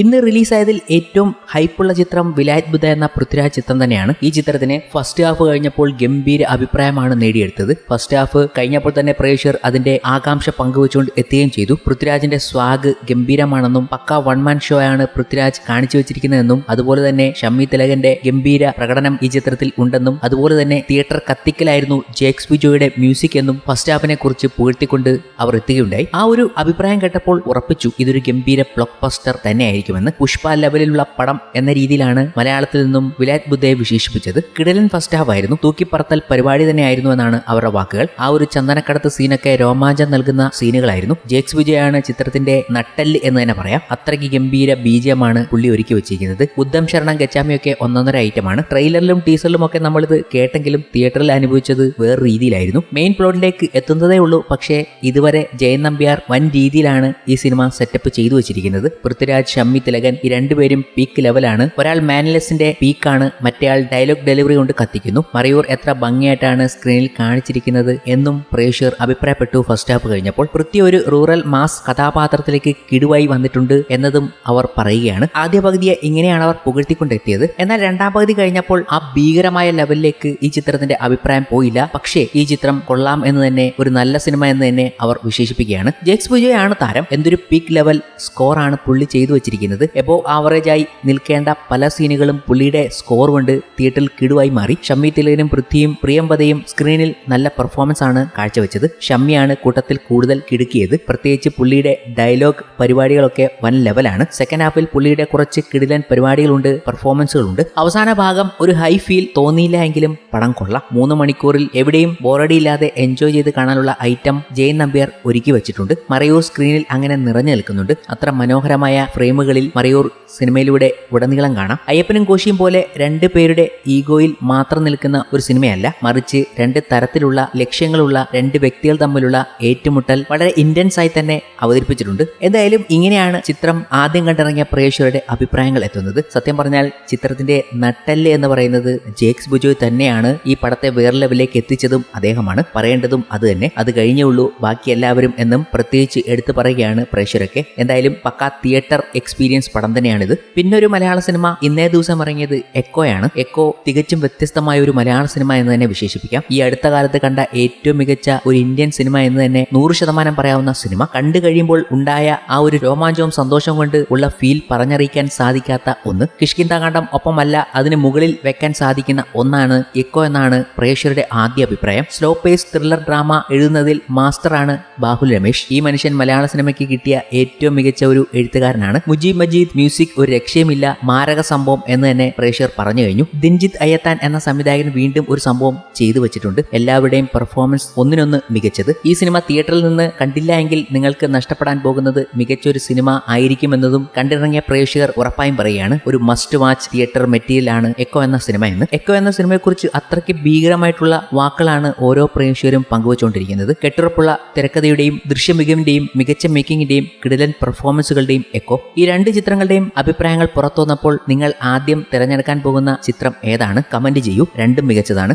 ഇന്ന് റിലീസായതിൽ ഏറ്റവും ഹൈപ്പുള്ള ചിത്രം വിലായത് ബുദ്ധ എന്ന പൃഥ്വിരാജ് ചിത്രം തന്നെയാണ്. ഈ ചിത്രത്തിന് ഫസ്റ്റ് ഹാഫ് കഴിഞ്ഞപ്പോൾ ഗംഭീര അഭിപ്രായമാണ് നേടിയെടുത്തത്. ഫസ്റ്റ് ഹാഫ് കഴിഞ്ഞപ്പോൾ തന്നെ പ്രേക്ഷകർ അതിന്റെ ആകാംക്ഷ പങ്കുവച്ചുകൊണ്ട് എത്തുകയും ചെയ്തു. പൃഥ്വിരാജിന്റെ സ്വാഗ് ഗംഭീരമാണെന്നും പക്ക വൺ മാൻ ഷോ ആണ് പൃഥ്വിരാജ് കാണിച്ചു വെച്ചിരിക്കുന്നതെന്നും അതുപോലെ തന്നെ ഷമ്മി തിലകന്റെ ഗംഭീര പ്രകടനം ഈ ചിത്രത്തിൽ ഉണ്ടെന്നും അതുപോലെ തന്നെ തിയേറ്റർ കത്തിക്കലായിരുന്നു ജേക്സ് ബിജോയുടെ മ്യൂസിക് എന്നും ഫസ്റ്റ് ഹാഫിനെ കുറിച്ച് പുകഴ്ത്തിക്കൊണ്ട് അവർ എത്തുകയുണ്ടായി. ആ ഒരു അഭിപ്രായം കേട്ടപ്പോൾ ഉറപ്പിച്ചു ഇതൊരു ഗംഭീര ബ്ലോക്ക് ബസ്റ്റർ തന്നെയായിരിക്കുമെന്ന് പുഷ്പ ലെവലിലുള്ള പടം എന്ന രീതിയിലാണ് മലയാളത്തിൽ നിന്നും വിലായത് ബുദ്ധയെ വിശേഷിപ്പിച്ചത്. കിടലൻ ഫസ്റ്റ് ഹാഫ് ആയിരുന്നു. തൂക്കിപ്പറത്തൽ പരിപാടി തന്നെയായിരുന്നു എന്നാണ് അവരുടെ വാക്കുകൾ. ആ ഒരു ചന്ദനക്കടത്ത് സീനൊക്കെ രോമാഞ്ചം നൽകുന്ന സീനുകളായിരുന്നു. ജേക്സ് വിജയാണ് ചിത്രത്തിന്റെ നട്ടൽ എന്ന് തന്നെ പറയാം. അത്രയ്ക്ക് ഗംഭീര ബീജമാണ് പുള്ളി ഒരുക്കി വെച്ചിരിക്കുന്നത്. ഉദ്ധം ശരണം ഗച്ചാമിയൊക്കെ ഒന്നൊന്നര ഐറ്റമാണ്. ട്രെയിലറിലും ടീസറിലും ഒക്കെ നമ്മളിത് കേട്ടെങ്കിലും തിയേറ്ററിൽ അനുഭവിച്ചത് വേറെ രീതിയിലായിരുന്നു. മെയിൻ പ്ലോട്ടിലേക്ക് എത്തുന്നതേ ഉള്ളൂ. പക്ഷേ ഇതുവരെ ജയൻ നമ്പ്യാർ വൻ രീതിയിലാണ് ഈ സിനിമ സെറ്റപ്പ് ചെയ്തു വെച്ചിരിക്കുന്നത്. പൃഥ്വിരാജ് ഷമ്മി തിലകൻ ഈ രണ്ടുപേരും പീക്ക് ലെവലാണ് ഒരാൾ മാനലെസിന്റെ പീക്കാണ് മറ്റേയാൾ ഡയലോഗ് ഡെലിവറി കൊണ്ട് കത്തിക്കുന്നു. മറയൂർ എത്ര ഭംഗിയായിട്ടാണ് സ്ക്രീനിൽ കാണിച്ചിരിക്കുന്നത് എന്നും പ്രേക്ഷകർ അഭിപ്രായപ്പെട്ടു ഫസ്റ്റ് ഹാഫ് കഴിഞ്ഞപ്പോൾ. പൃഥ്വി ഒരു റൂറൽ മാസ് കഥാപാത്രത്തിലേക്ക് കിടുവായി വന്നിട്ടുണ്ട് എന്നതും അവർ പറയുകയാണ്. ആദ്യ പകുതിയെ ഇങ്ങനെയാണ് അവർ പുകഴ്ത്തിക്കൊണ്ടെത്തിയത്. എന്നാൽ രണ്ടാം പകുതി കഴിഞ്ഞപ്പോൾ ആ ഭീകരമായ ലെവലിലേക്ക് ഈ ചിത്രത്തിന്റെ അഭിപ്രായം പോയില്ല. പക്ഷേ ഈ ചിത്രം കൊള്ളാം എന്ന് തന്നെ ഒരു നല്ല സിനിമ എന്ന് തന്നെ അവർ വിശേഷിപ്പിക്കുകയാണ്. ജെക്സ് പൂജയാണ് താരം. എന്തൊരു പീക്ക് ലെവൽ സ്കോറാണ് പുള്ളി ചെയ്തു വെച്ചിരിക്കുന്നത്. എബോ ആവറേജ് ആയി നിൽക്കേണ്ട പല സീനുകളും പുള്ളിയുടെ സ്കോർ കൊണ്ട് തിയേറ്ററിൽ കിടുവായി മാറി. ഷമ്മി തിലകനും പൃഥ്വിയും പ്രിയംവതയും സ്ക്രീനിൽ നല്ല പെർഫോമൻസ് ആണ് കാഴ്ചവെച്ചത്. ഷമ്മിയാണ് കൂട്ടത്തിൽ കൂടുതൽ കിടുക്കിയത്. പ്രത്യേകിച്ച് പുള്ളിയുടെ ഡയലോഗ് പരിപാടികളൊക്കെ വൻ ലെവലാണ് സെക്കൻഡ് ഹാഫിൽ പുള്ളിയുടെ കുറച്ച് കിടിലൻ പരിപാടികളുണ്ട് പെർഫോമൻസുകളുണ്ട് അവസാന ഭാഗം ഒരു ഹൈ ഫീൽ തോന്നിയില്ല എങ്കിലും പടം കൊള്ളാം. മൂന്ന് മണിക്കൂറിൽ എവിടെയും ബോറടിയില്ലാതെ എൻജോയ് ചെയ്ത് കാണാനുള്ള ഐറ്റം ജയൻ നമ്പ്യാർ ഒരുക്കി വെച്ചിട്ടുണ്ട്. മറയൂർ സ്ക്രീനിൽ അങ്ങനെ നിറഞ്ഞു നിൽക്കുന്നുണ്ട്. അത്ര മനോഹരമായ ഫ്രെയിമുകളിൽ മറയൂർ സിനിമയിലൂടെ ഉടനീളം കാണാം. അയ്യപ്പനും കോശിയും പോലെ രണ്ട് പേരുടെ ഈഗോയിൽ മാത്രം നിൽക്കുന്ന ഒരു സിനിമയല്ല മറിച്ച് രണ്ട് തരത്തിലുള്ള ലക്ഷ്യങ്ങളുള്ള രണ്ട് വ്യക്തികൾ തമ്മിലുള്ള ഏറ്റുമുട്ടൽ വളരെ ഇന്റൻസ് ആയി തന്നെ അവതരിപ്പിച്ചിട്ടുണ്ട്. എന്തായാലും ഇങ്ങനെയാണ് ചിത്രം ആദ്യം കണ്ടിറങ്ങിയ പ്രേക്ഷകരുടെ അഭിപ്രായങ്ങൾ എത്തുന്നത്. സത്യം പറഞ്ഞാൽ ചിത്രത്തിന്റെ നട്ടൽ എന്ന് പറയുന്നത് ജേക്സ് ബുജോയ് തന്നെയാണ് ഈ പടത്തെ വേറെ ലെവലിലേക്ക് എത്തിച്ചതും അദ്ദേഹമാണ്. പറയേണ്ടതും അത് തന്നെ. അത് കഴിഞ്ഞേ ഉള്ളൂ. ബാക്കി എല്ലാവരും എന്നും പ്രത്യേകിച്ച് എടുത്തു പറയുകയാണ് പ്രേക്ഷകരൊക്കെ. എന്തായാലും പക്കാ തിയേറ്റർ എക്സ്പീരിയൻസ് പടം തന്നെയാണിത്. പിന്നെ ഒരു മലയാള സിനിമ ഇന്നേ ദിവസം ഇറങ്ങിയത് എക്കോയാണ്. എക്കോ തികച്ചും വ്യത്യസ്തമായ ഒരു മലയാള സിനിമ എന്ന് തന്നെ വിശേഷിപ്പിക്കാം. ഈ അടുത്ത കാലത്ത് കണ്ട ഏറ്റവും മികച്ച ഒരു ഇന്ത്യൻ സിനിമ എന്ന് തന്നെ നൂറ് ശതമാനം പറയാവുന്ന സിനിമ. കണ്ടു കഴിയുമ്പോൾ ഉണ്ടായ ആ ഒരു രോമാഞ്ചവും സന്തോഷവും കൊണ്ട് ഉള്ള ഫീൽ പറഞ്ഞറിയിക്കാൻ സാധിക്കാത്ത ഒന്ന്. കിഷ്കിന്താകാന്ഡം ഒപ്പമല്ല അതിന് മുകളിൽ വെക്കാൻ സാധിക്കുന്ന ഒന്നാണ് എക്കോ എന്നാണ് പ്രേക്ഷകരുടെ ആദ്യ അഭിപ്രായം. സ്ലോ പേസ് ത്രില്ലർ ഡ്രാമ എഴുതുന്നതിൽ മാസ്റ്ററാണ് ബാഹുൽ രമേശ്. ഈ മനുഷ്യൻ മലയാള സിനിമയ്ക്ക് കിട്ടിയ ഏറ്റവും മികച്ച ഒരു എഴുത്തുകാരനാണ് മജീദ് മ്യൂസിക് ഒരു രക്ഷയുമില്ല മാരക സംഭവം എന്ന് തന്നെ പ്രേക്ഷകർ പറഞ്ഞു കഴിഞ്ഞു. ദിൻജിത് അയ്യത്താൻ എന്ന സംവിധായകൻ വീണ്ടും ഒരു സംഭവം ചെയ്തു വെച്ചിട്ടുണ്ട്. എല്ലാവരുടെയും പെർഫോമൻസ് ഒന്നിനൊന്ന് മികച്ചത്. ഈ സിനിമ തിയേറ്ററിൽ നിന്ന് കണ്ടില്ല എങ്കിൽ നിങ്ങൾക്ക് നഷ്ടപ്പെടാൻ പോകുന്നത് മികച്ചൊരു സിനിമ ആയിരിക്കുമെന്നതും കണ്ടിറങ്ങിയ പ്രേക്ഷകർ ഉറപ്പായും പറയുകയാണ്. ഒരു മസ്റ്റ് വാച്ച് തിയേറ്റർ മെറ്റീരിയൽ ആണ് എക്കോ എന്ന സിനിമ എന്ന്. എക്കോ എന്ന സിനിമയെക്കുറിച്ച് അത്രയ്ക്ക് ഭീകരമായിട്ടുള്ള വാക്കുകളാണ് ഓരോ പ്രേക്ഷകരും പങ്കുവച്ചുകൊണ്ടിരിക്കുന്നത്. കെട്ടുറപ്പുള്ള തിരക്കഥയുടെയും ദൃശ്യമികവിന്റെയും മികച്ച മേക്കിങ്ങിന്റെയും കിടലൻ പെർഫോമൻസുകളുടെയും എക്കോ ഈ രണ്ട് ചിത്രങ്ങളുടെയും അഭിപ്രായങ്ങൾ പുറത്തു വന്നപ്പോൾ നിങ്ങൾ ആദ്യം തിരഞ്ഞെടുക്കാൻ പോകുന്ന ചിത്രം ഏതാണ്? കമന്റ് ചെയ്യൂ. രണ്ടും മികച്ചതാണ്.